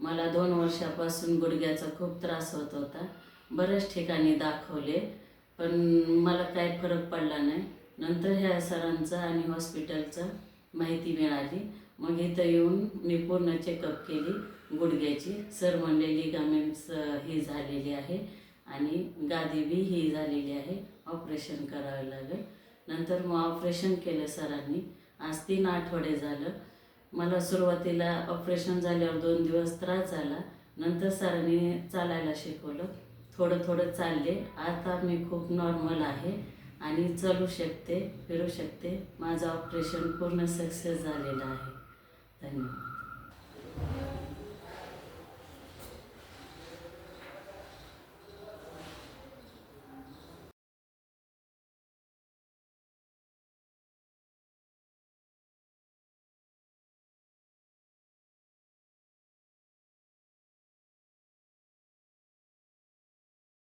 मला दोन वर्षापासून गुडघ्याचा खूप त्रास होत होता. बऱ्याच ठिकाणी दाखवले पण मला काही फरक पडला नाही. नंतर ह्या सरांचं आणि हॉस्पिटलचं माहिती मिळाली. मग इथं येऊन मी पूर्ण चेकअप केली गुडघ्याची. सर म्हणले लिगामेंट्स ही झालेली आहे आणि गादी बी ही झालेली आहे. ऑपरेशन करावं लागेल. नंतर मग ऑपरेशन केलं सरांनी. आज तीन आठवडे झालं. मला सुरुवातीला ऑपरेशन झाल्यावर दोन दिवस त्रास झाला. नंतर सरांनी चालायला शिकवलं. थोडं थोडं चालले. आता मी खूप नॉर्मल आहे आणि चालू शकते फिरू शकते. माझं ऑपरेशन पूर्ण सक्सेस झालेलं आहे.